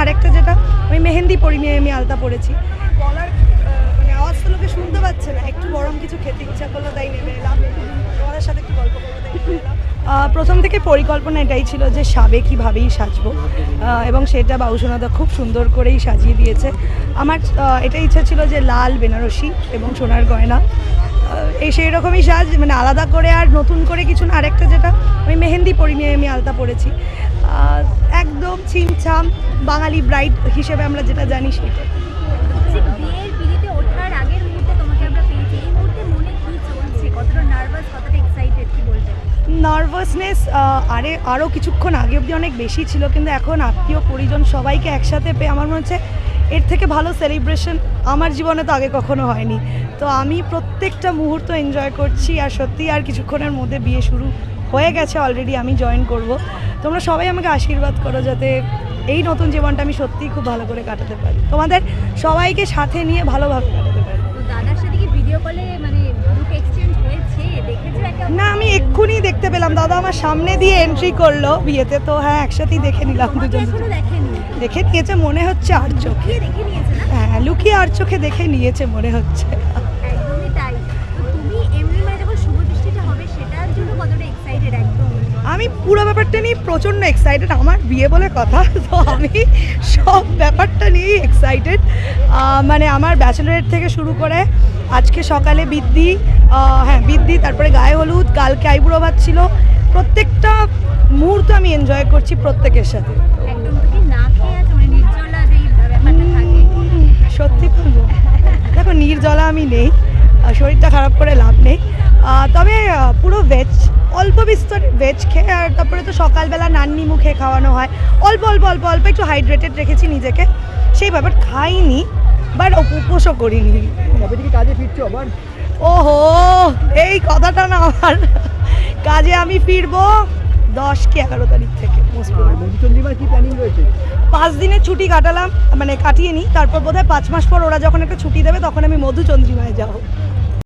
আরেকটা যেটা, আমি মেহেন্দি পরিনি আমি আলতা পরেছি। গলার মানে আওয়াজ তো লোকে শুনতে পাচ্ছে না। একটু গরম কিছু খেতে ইচ্ছা করল, তাই নেমে এলাম। তোমাদের সাথে একটু গল্প করব, তাই নেমে এলাম। প্রথম থেকে পরিকল্পনা এটাই ছিল যে সাবেকিভাবেই সাজবো। এবং সেটা বাউসোনাদা খুব সুন্দর করেই সাজিয়ে দিয়েছে। আমার এটা ইচ্ছা ছিল যে লাল বেনারসি এবং সোনার গয়না। এই সেই রকমই সাজ মানে আলাদা করে আর নতুন করে কিছু না আরেকটা যেটা আমি মেহেন্দি পরিনি আমি আলতা পরেছি। একদম ছিমছাম বাঙালি ব্রাইড হিসেবে আমরা যেটা জানি সেটা। নার্ভাসনেস আরে আরও কিছুক্ষণ আগে অবধি অনেক বেশি ছিল কিন্তু এখন আত্মীয় পরিজন সবাইকে একসাথে পেয়ে আমার মনে হচ্ছে এর থেকে ভালো সেলিব্রেশন আমার জীবনে তো আগে কখনো হয়নি। তো আমি প্রত্যেকটা মুহূর্ত এনজয় করছি আর সত্যি আর কিছুক্ষণের মধ্যে বিয়ে শুরু হয়ে গেছে অলরেডি আমি জয়েন করব। তোমরা সবাই আমাকে আশীর্বাদ করো যাতে এই নতুন জীবনটা আমি সত্যিই খুব ভালো করে কাটাতে পারি। তোমাদের সবাইকে সাথে নিয়ে ভালোভাবে কাটাতে পারি। দাদার সাথে কি ভিডিও কলে মানে না আমি এক্ষুনি দেখতে পেলাম। দাদা আমার সামনে দিয়ে এন্ট্রি করল বিয়েতে তো হ্যাঁ একসাথেই দেখে নিলাম দুজন দেখে নিয়েছে মনে হচ্ছে আর চোখে। হ্যাঁ লুকিয়ে আর চোখে দেখে নিয়েছে মনে হচ্ছে। মানে আমি পুরো ব্যাপারটা নিয়ে প্রচণ্ড এক্সাইটেড আমার বিয়ে বলে কথা তো আমি সব ব্যাপারটা নিয়েই এক্সাইটেড মানে আমার ব্যাচেলারেট থেকে শুরু করে আজকে সকালে আহ, হ্যাঁ বিদ্যি তারপরে গায়ে হলুদ কালকে আইবুড়ো ভাত ছিল। প্রত্যেকটা মুহূর্ত আমি এনজয় করছি প্রত্যেকের সাথে। আমি নেই শরীরটা খারাপ করে লাভ নেই। তবে পুরো ভেজ অল্প বিস্তর ভেজ খেয়ে আর তারপরে তো সকালবেলা নান্নি মুখে খাওয়ানো হয়। অল্প অল্প অল্প অল্প একটু হাইড্রেটেড রেখেছি নিজেকে। সেই ব্যাপার খাইনি বাট উপোসও করিনি। কাজে ফিরছো আবার? ওহো এই কথাটা না আমার কাজে আমি ফিরবো? দশ কি এগারো তারিখ থেকে। পাঁচ দিনের ছুটি কাটালাম মানে কাটিয়ে নিই তারপর বোধহয় পাঁচ মাস পর ওরা যখন একটা ছুটি দেবে তখন আমি মধুচন্দ্রিমায় যাব।